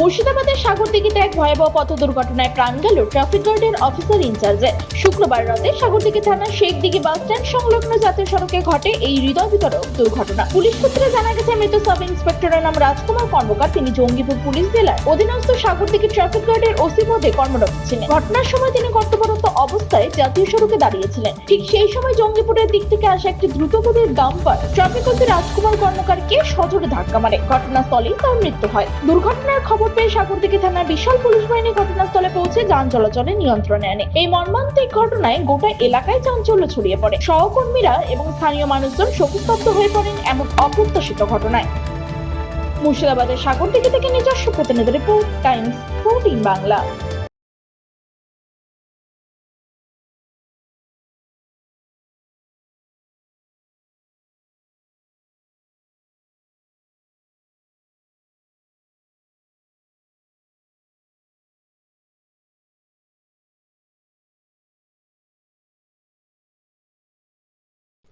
মুর্শিদাবাদের সাগরদিঘিতে এক ভয়াবহ পথ দুর্ঘটনায় প্রাণ গেল ট্রাফিক গার্ডের অফিসার ইনচার্জে। শুক্রবার রাতে সাগরদিঘি থানার শেখদিঘি বাস স্ট্যান্ড সংলগ্ন জাতীয় সড়কে ঘটে এই হৃদয় বিতরক দুর্ঘটনা। পুলিশ সূত্রে জানা গেছে, মৃত সাব ইন্সপেক্টরের নাম রাজকুমার কর্মকার। তিনি জঙ্গিপুর পুলিশ জেলার অধীনস্থ সাগরদিঘি ট্রাফিক গার্ডের ওসি পদে কর্মরত ছিলেন। ঘটনার সময় তিনি কর্তব্যরত অবস্থায় জাতীয় সড়কে দাঁড়িয়েছিলেন। ঠিক সেই সময় জঙ্গিপুরের দিক থেকে আসা একটি দ্রুতগতির ডাম্পার ট্রাফিক রাজকুমার কর্মকারকে সজোরে ধাক্কা মারে। ঘটনাস্থলেই তার মৃত্যু হয়। দুর্ঘটনার খবর পেয়ে সাগরদিঘি থানার বিশাল পুলিশ বাহিনী ঘটনাস্থলে পৌঁছে যান চলাচলে নিয়ন্ত্রণে আনে। এই মর্মান্তিক ঘটনায় গোটা এলাকায় চাঞ্চল্য ছড়িয়ে পড়ে। সহকর্মীরা এবং স্থানীয় মানুষজন শোকস্তব্ধ হয়ে পড়েন এমন অপ্রত্যাশিত ঘটনায়। মুর্শিদাবাদের সাগরদিঘি থেকে নিজস্ব প্রতিনিধি রিপোর্ট, টাইমস, ফোরটিন বাংলা।